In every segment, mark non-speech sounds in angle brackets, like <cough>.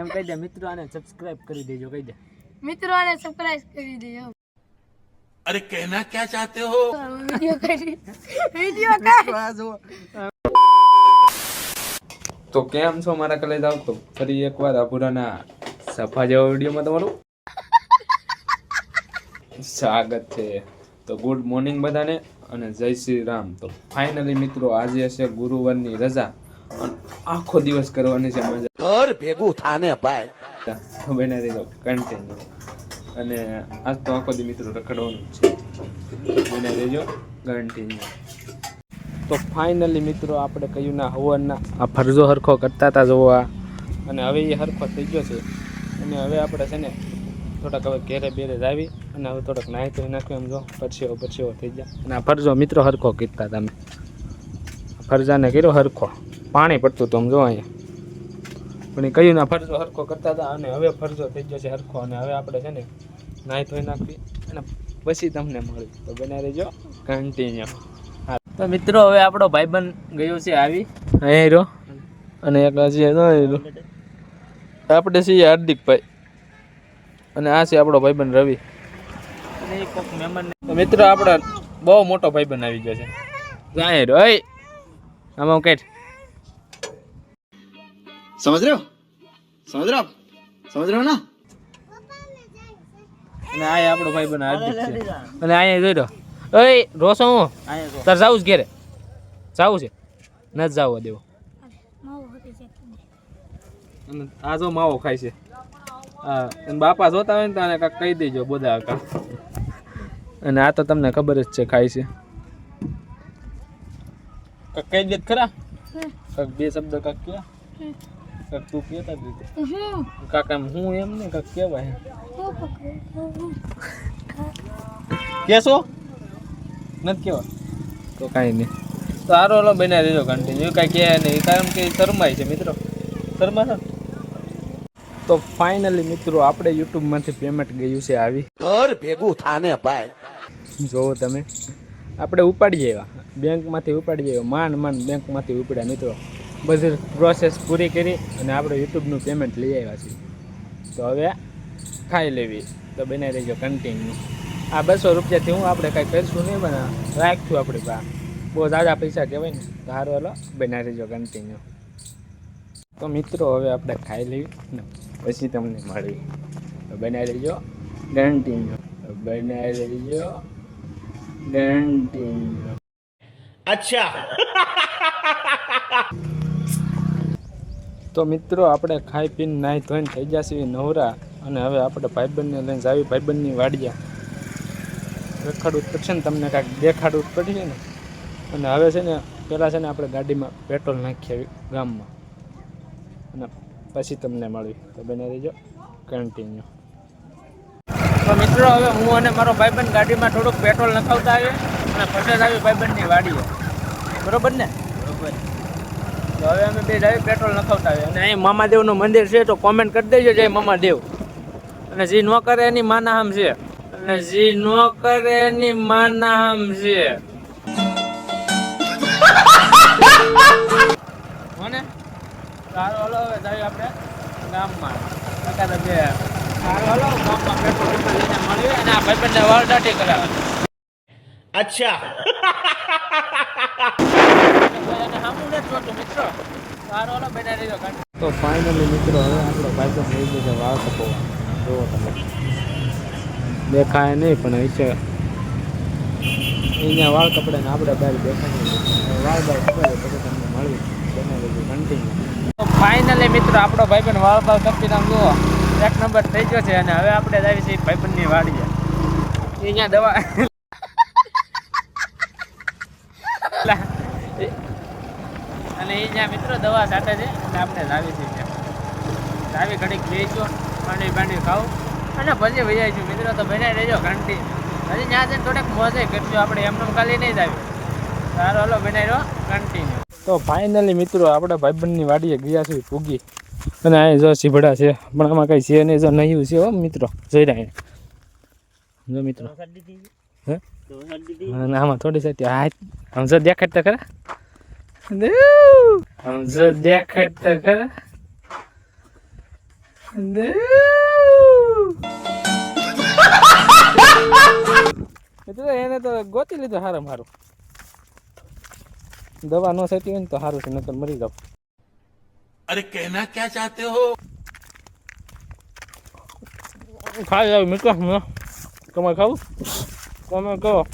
એમ કહી દે મિત્રો આને સબસ્ક્રાઇબ કરી દેજો કહી દે. મિત્રો આને સબસ્ક્રાઇબ કરી દેજો. અરે કહેના ક્યાં ચાહતે હો? વિડિયો કરી. વિડિયો કર. તો કેમ છો મારા કલેજ આવતો? ફરી એકવાર આભુરાના સફા જેવા વિડીયોમાં તમારું? સ્વાગત છે. તો ગુડ મોર્નિંગ બધાને અને જય શ્રી રામ. તો ફાઇનલી મિત્રો આજે હશે ગુરુવારની રજા. આખો દિવસ કરવાની છે મજા. ઘર ભેગું થાને ભાઈ. બને રહી કન્ટેન્યુ અને આજ તો આખો દી મિત્રો રખડવાનું છે. બને રહેજો કન્ટિન્યુ તો ફાઇનલી મિત્રો આપણે કહ્યું ના હવનના આ ફરજો હરખો કરતા હતા જોવા અને હવે એ હરખો થઈ ગયો છે. અને હવે આપણે છે ને થોડાક હવે ઘેરે બેરે આવી. અને હવે થોડાક નાહી ધોઈ નાખ્યું એમ જો. પરસેવો પરસેવો થઈ ગયા. અને આ ફરજો મિત્રો હરખો કીધતા તમે ફરજાને કર્યો હરખો. પાણી પડતું તો આમ જો અહીંયા. પણ એ કહ્યું ના ફરજો સરખો કરતા હતા અને હવે ફરજો થઈ ગયો છે સરખો અને હવે આપણે છે ને નાહી ધોઈ નાખવી અને પછી તમને મળી તો બના રહેજો કન્ટિન્યુ હા. તો મિત્રો, હવે આપણો ભાઈબંધ ગયો છે આવી. અહીં રહ્યો અને એક હજી આપણે છીએ હાર્દિકભાઈ. અને આ છે આપણો ભાઈબંધ રવિ. મિત્રો, આપણો બહુ મોટો ભાઈબંધ આવી ગયો છે. અહીં રહ્યો આમાં કઈ समझ रहे हो समझ रहे हो आप समझ रहे हो ना અને આ આપણો ભાઈ બને હાર્દિક છે અને અહીંયા જોઈ રહ્યો ઓય રોસો હું તાર જાવું છે ઘેરે જાવું છે ન જાવવા દેવો અને આ જો માવો ખાય છે હા અને બાપા જોતા હોય ને તો આને કાંઈક કહી દેજો બધા કા અને આ તો તમને ખબર જ છે ખાય છે કાંઈક કહી દે તો ખરા કાંઈક બે શબ્દ કાંઈક કે કાંઈક તું કેતા દીધું કાકા હું એમ ને કાક કેવાય કેસો નથી કેવા તો કાંઈ નહીં. તો સારો ઓલો બનાવી દેજો કન્ટિન્યુ કાંઈ કહે નહીં. કારણ કે શરમાય છે મિત્રો. શરમા તો ફાઇનલી મિત્રો આપણે યુટ્યુબમાંથી પેમેન્ટ ગયું છે આવી. ઘર ભેગું થાને ભાઈ. જોવો તમે. આપણે ઉપાડી ઉપાડીએ એવા બેંકમાંથી ઉપાડીએ માન માન બેંકમાંથી ઉપડ્યા મિત્રો. બધી પ્રોસેસ પૂરી કરી અને આપણે યુટ્યુબનું પેમેન્ટ લઈ આવ્યા છીએ. તો હવે ખાઈ લેવી. તો બનાવી દેજો કન્ટિન્યુ આ બસો રૂપિયાથી હું આપણે કાંઈ કરીશું નહીં બના રાખશું આપણી પા બહુ દાદા પૈસા કહેવાય ને, તો સારું હાલો બનાવી દેજો કન્ટિન્યુ તો મિત્રો, હવે આપણે ખાઈ લેવી પછી તમને મળી બનાવી દેજો કન્ટિન્યુ બનાવી લેજો કન્ટિન્યુ અચ્છા. <laughs> તો મિત્રો, આપણે ખાઈ પીને નાહી ધોઈને થઈ જશે નવરા અને હવે આપણે ભાઈબંધને લઈને જાવી ભાઈબંધની વાડિયા રખડવું પડશે ને, તમને કાંઈક દેખાડવું પડશે ને. અને હવે છે ને, પહેલાં છે ને આપણે ગાડીમાં પેટ્રોલ નાખી આવી ગામમાં. અને પછી તમને મળી તો બને રહેજો. કન્ટિન્યુ તો મિત્રો, હવે હું અને મારો ભાઈબંધ ગાડીમાં થોડુંક પેટ્રોલ નખાવતા આવીએ અને પછી જ આવી ભાઈબંધની વાડીએ. બરોબર ને? બરોબર. તો હવે અમે બે પેટ્રોલ નખાવતા આવીએ. અને અહીં મામાદેવનું મંદિર છે તો કોમેન્ટ કરી દેજો જય મામાદેવ. અને જે ન કરે એની માના આમ છે. અને જે ન કરે એની માના આમ છે. હોને? સારું હાલો હવે જાવી આપણે ગામમાં. અત્યારે બે. સારું હલો ગામમાં પેટ્રોલ લઈને મળીએ અને આ ભાઈબંધને વાળ દાટી કરાવે અચ્છા. તો ફાઇનલી મિત્રો હવે આપણો ભાઈ થઈ ગયો છે વાળ શકો જુઓ તમે. દેખાય નહીં પણ છે. અહીંયા વાળ કપડે ને આપણે બહાર દેખાય વાળ બાર કપડે પછી તમને મળી બનાવી કન્ટિન્યુ ફાઇનલી મિત્રો આપણો ભાઈ પણ વાળ બાર કપી નામ જુઓ. એક નંબર થઈ ગયો છે અને હવે આપણે આવી છીએ ભાઈબંધની વાડીએ. અહીંયા દવા અને એ જ્યાં મિત્રો દવા સાથે છે આપણે લાવી છે લાવી ઘડીક લઈશું પાણી બાંડી ખાવું અને પછી વૈયા છું મિત્રો તો બનાવી રહેજો ઘંટી. હજી ત્યાં જઈને થોડીક મોજે કરજો આપણે એમને ખાલી નહીં જ આવી સારો હલો બનાવી રહ્યો કન્ટિન્યુ તો ફાઇનલી મિત્રો આપણે ભાઈબંધની વાડીએ ગયા છીએ પૂગી અને અહીં જો સીભડા છે. પણ આમાં કઈ છે નહીં જો નહીં છે હો મિત્રો. જોઈ રહ્યા જો મિત્રો. હે? આમાં થોડી સત્ય હાથ આમ જો દેખાડ તો ખરા. આમ જો તો ખરા. એને તો ગોતી લીધું હારે મારું. દવા ન સેતી હોય ને તો સારું છે નકર મરી જાવ. અરે કહેના ક્યાં ચાહતે હો? ખાઈ જાવ મિત્રો તમારે ખાવું? કોમે કહો?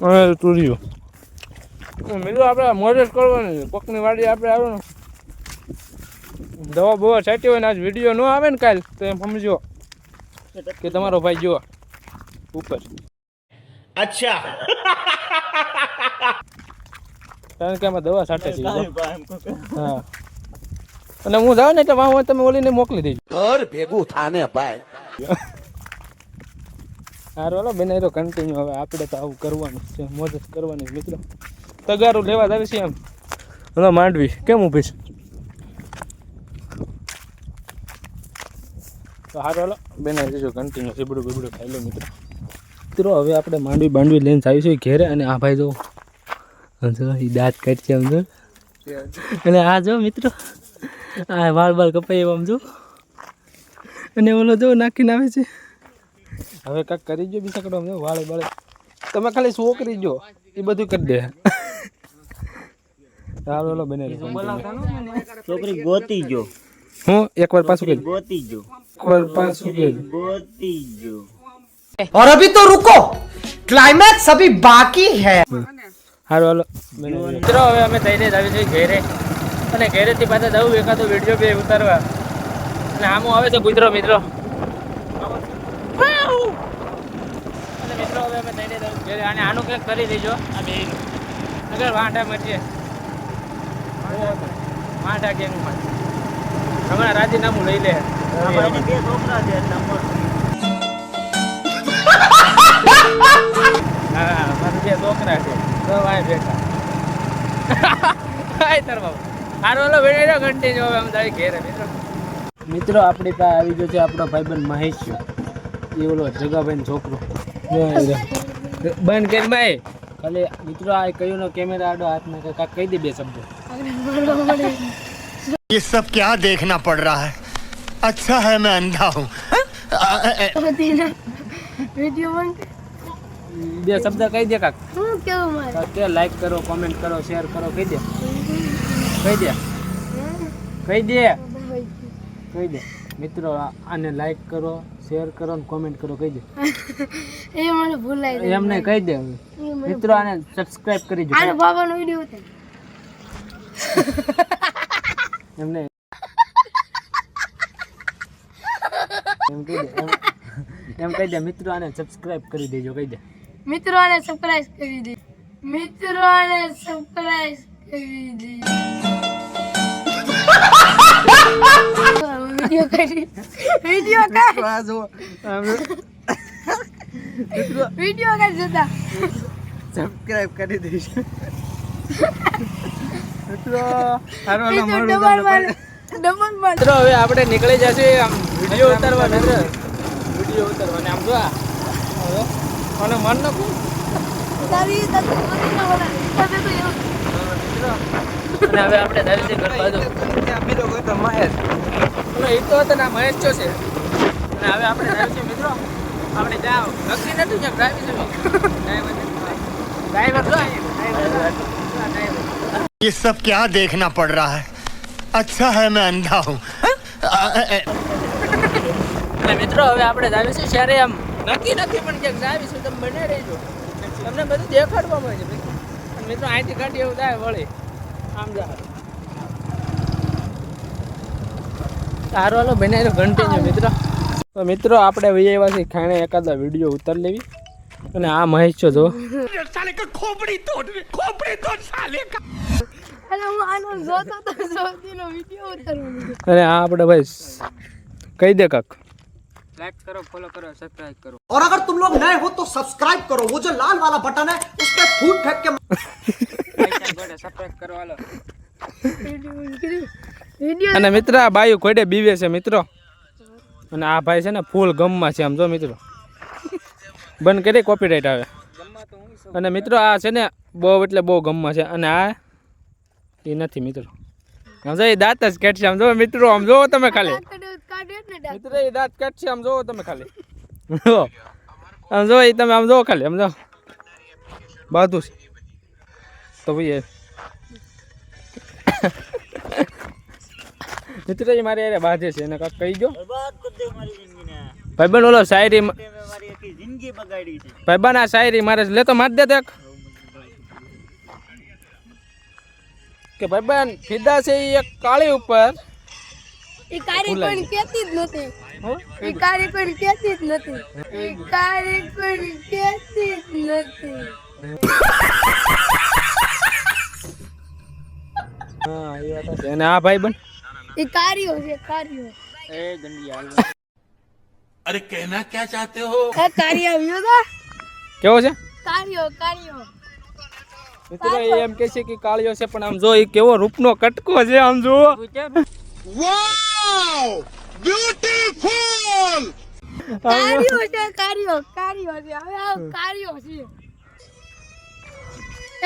હવે તુર્યું. મિલું આપણે મોડેજ કરવાની છે. કોકની વાડી આપણે આવે દવા બવા છાંટી હોય ને આજ વીડિયો ન આવે ને કાલ તો એમ સમજો કે તમારો ભાઈ જુઓ. ઉપર. અચ્છા. કારણ કે આમાં દવા છાંટે છે. હા. અને હું જાઉં ને તો હું તમે ઓલીને મોકલી દેજો. ઘર ભેગું થાને ભાઈ. હારું હાલો બેન તો કન્ટિન્યુ હવે આપણે તો આવું કરવાનું છે મોજ જ કરવાની મિત્રો. તગારું લેવા જ આવે છે એમ. હલો માંડવી કેમ ઊભી છે? તો સારું હાલો બેન જજો કન્ટિન્યુ સીબડું બીબડું ખાઈ લો મિત્રો. મિત્રો હવે આપણે માંડવી બાંડવી લઈને આવીશું છે ઘેરે અને આ ભાઈ જો એ દાંત કાઢશે આમ જો. અને આ જો મિત્રો આ વાળ વાળ કપાઈ આમ જો. અને ઓલો જો નાખીને આવે છે. હવે કાંઈક કરી જો બીજા કડો સમજો વાળે વાળે તમે ખાલી શો કરી જો એ બધું કરી દે હાલો હાલો બને છોકરી ગોતી જો હું એકવાર પાછું કરી ગોતી જો એકવાર પાછું કરી ગોતી જો और अभी तो रुको क्लाइमैक्स अभी बाकी है હાલો હાલો મિત્રો હવે અમે થઈને જ આવી છીએ ઘેરે અને ઘેરેથી પાછા જવું એકાદો વિડીયો બે ઉતારવા અને આમો આવે છે કૂતરો મિત્રો અને આનું કંઈક કરી દેજો. આ બે અગર વાંઢા મરજે વાંઢા કેમ હમણાં રાજીનામું લઈ લે. બે છોકરા છે હા મારા બે છોકરા છે. તો વાય બેઠા. હાય તાર બાબુ હારો ઓલો વેડેરો કન્ટિન્યુ હવે આમ તારી ઘેરે મિત્રો. મિત્રો આપણી પાસે આવી ગયો છે આપણો ભાઈબંધ મહેશ. એ ઓલો જગાભાઈ છોકરો. બંધ કરી ભાઈ ખાલી મિત્રો આ કયું નો કેમેરા આડો હાથ નાખે કાંઈક કહી દે બે શબ્દો ये सब क्या देखना पड़ रहा है अच्छा है मैं अंधा हूँ વિડીયો બંધ બે શબ્દ કહી દે કાક શું કેવું મારે કે લાઈક કરો કોમેન્ટ કરો શેર કરો કહી દે કહી દે કહી દે કહી દે મિત્રો આ- આને લાઈક કરો શેર કરો ને કોમેન્ટ કરો કહી દે. <laughs> એ મને ભૂલાઈ ગયું. એમને કહી દે મિત્રો આને સબસ્ક્રાઇબ કરી જો આનો બાબાનો વિડિયો હતો એમને એમ કહી દે એમ- એમ કહી દે મિત્રો આને સબસ્ક્રાઇબ કરી દેજો કહી દે. મિત્રો આને સબસ્ક્રાઇબ કરી દે. મિત્રો આને સબસ્ક્રાઇબ કરી દે. <laughs> <laughs> વીડિયો કરી. વિડિયો કર. વીડિયો કર જતા. સબસ્ક્રાઇબ કરી દઈશ. બીજું ડબલ માર ડબલ માર મિત્રો હવે આપણે નીકળી જશે આમ વિડિયો ઉતારવા મિત્ર વીડિયો ઉતારવા ને આમ જો આ. અને મન નખું તારી તો ના ન તમે તો એવું અને હવે આપણે દાવીથી ઘર બાજુ બીજો કોઈ તો મહેશ અને એ તો હતો ને આ મહેશ જો છે અને હવે આપણે દાવી મિત્રો આપણે જાવ નક્કી નથી કે ડ્રાઈવિંગ છે ડ્રાઈવર ડ્રાઈવર જો અહીંયા ડ્રાઈવર ये सब क्या देखना पड़ रहा है अच्छा है मैं अंधा हूँ અને મિત્રો હવે આપણે જાવીશું ત્યારે આમ નક્કી નથી પણ ક્યાંક જાવીશું તમે બને રહેજો તમને બધું દેખાડવામાં છે ભાઈ. અને મિત્રો અહીંથી ઘટી એવું થાય વળી. આમ જા સારું હાલો બનાવી કન્ટિન્યુ મિત્રો. તો મિત્રો આપણે વિજયવાસી ખાણે એકાદા વીડિયો ઉતાર લેવી. અને આ મહેશ છો જો. ખોપડી તોડ ખોપડી તોડ વીડિયો અને આ આપણે ભાઈ કહી દે કાક. લાઈક કરો ફોલો કરો સબસ્ક્રાઇબ કરો और अगर तुम लोग नए हो तो सब्सक्राइब करो वो जो लाल वाला बटन है उस पर फूट फेंक के સબસ્ક્રાઇબ કરો હાલો વિડીયો અને મિત્ર આ બાયું ખોડે બીવે છે મિત્રો અને આ ભાઈ છે ને ફૂલ ગમમાં છે આમ જો મિત્રો બંધ કરી કોપીરાઇટ આવે અને મિત્રો આ છે ને બહુ એટલે બહુ ગમમાં છે અને આ એ નથી મિત્રો આમ જો એ દાંત જ કાઢશે આમ જો મિત્રો આમ જો તમે ખાલી કાઢે ને દાંત. મિત્ર એ દાંત કાઢશે આમ જોવો તમે ખાલી. આમ જો એ તમે આમ જોવો ખાલી આમ જો. બધું છે. તો ભાઈ. મિત્ર એ મારે યારે બાજે છે એને કાંઈક કહી ગયો બરબાદ કરી દે મારી જિંદગીને. ભાઈબંધ ઓલો શાયરી તે મેં જિંદગી બગાડી છે. ભાઈબંધ આ શાયરી મારે. લે તો માર દે તે એક. કે ભાઈબંધ ફિદા છે એ એક કાળી ઉપર એ કારી પણ કેતી જ કેતી જ નથી. હા અરે કહેના ક્યાં ચાહતે હો? કાર્ય આવ્યો તો. કેવો છે? કાર્યો કાર્યો મિત્રો એમ કે છે કે કાળિયો છે પણ આમ જો એ કેવો રૂપનો કટકો છે આમ જો કાર્યો છે કાર્યો કાર્યો છે. હવે આ કાર્યો છે.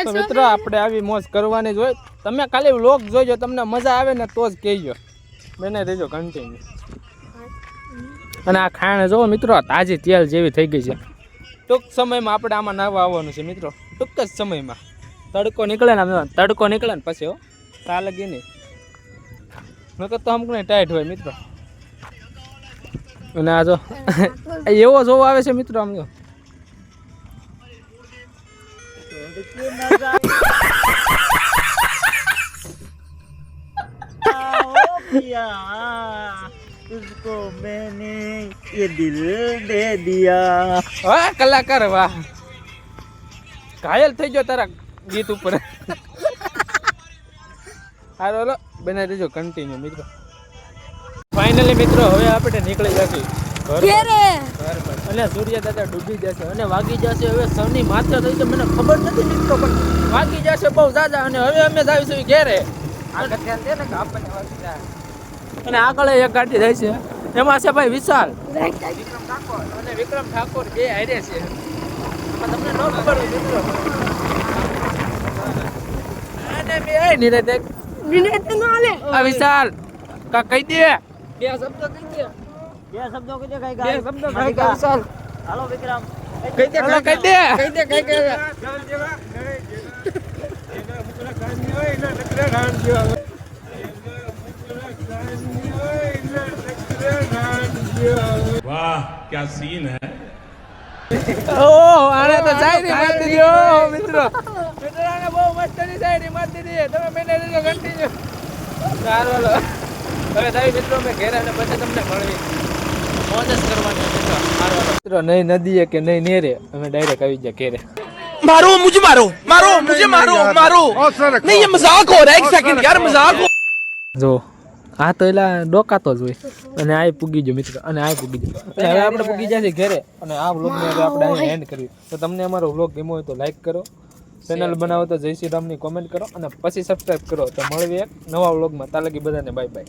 તો મિત્રો આપણે આવી મોજ કરવાની જ હોય. તમે ખાલી વ્લોગ જોજો તમને મજા આવે ને તો જ કહેજો. બેને રહેજો કન્ટિન્યુ અને આ ખાણ જો મિત્રો તાજી તેલ જેવી થઈ ગઈ છે. ટૂંક સમયમાં આપણે આમાં નાવા આવવાનું છે મિત્રો. ટૂંક જ સમયમાં. તડકો નીકળે ને તડકો નીકળે ને પછી હો તા લગી નહીં નકર તો અમુક નહીં ટાઈટ હોય મિત્રો. અને આ જો <laughs> એવો જોવો આવે છે મિત્રો આમ જો. કલાકાર વાહ. ઘાયલ થઈ ગયો તારા ગીત ઉપર. હારો લો બનાવી દેજો કન્ટિન્યુ મિત્રો. ફાઇનલી મિત્રો હવે આપણે નીકળી જશે. અને સૂર્ય દાદા ડૂબી જશે અને વાગી જશે. હવે સૌની માથે થઈ છે મને ખબર નથી મિત્રો પણ વાગી જશે બહુ દાદા અને હવે અમે જાવીશું ઘેરે. અને આગળ એક ગાડી જાય છે. એમાં છે ભાઈ વિશાલ. વિક્રમ ઠાકોર. અને વિક્રમ ઠાકોર બે હારે છે. તમને ન ખબર મિત્રો. અને બે એક વિનય તો ના લે આ વિશાલ કા કહી દે બે શબ્દો કહી દે બે શબ્દો કહી દે કઈ ગાય બે શબ્દો કઈ ગાય વિશાલ હાલો વિક્રમ કહી દે કહી દે કહી દે કહી દે વાહ ક્યા સીન હે ઓહ આને તો જાય રે મત મિત્રો મસ્તની શાયરી મારી દીધી તમે મેને દીધો કન્ટિન્યુ સારું હાલો હવે તારી મિત્રો મેં ઘેર અને પછી તમને મળવી મોજ જ કરવાની મિત્રો સારું હાલો મિત્રો નહીં નદીએ કે નહીં નેરે અમે ડાયરેક્ટ આવી ગયા ઘેરે मारो मुझे मारो मारो मुझे मारो मारो नहीं ये मजाक हो रहा है एक सेकंड यार मजाक हो જો આ તો એલા ડોકાતો જ હોય અને આ પૂગી ગયો મિત્રો અને આ પૂગી ગયો અને હવે આપણે પૂગી જશે ઘરે અને આ વ્લોગને હવે આપણે અહીં એન્ડ કર્યું તો તમને અમારો વ્લોગ ગમ્યો હોય તો લાઈક કરો ચેનલ બનાવો તો જય શ્રી રામની કોમેન્ટ કરો અને પછી સબસ્ક્રાઈબ કરો. તો મળવી એક નવા વ્લોગમાં તાલકી બધાને બાય બાય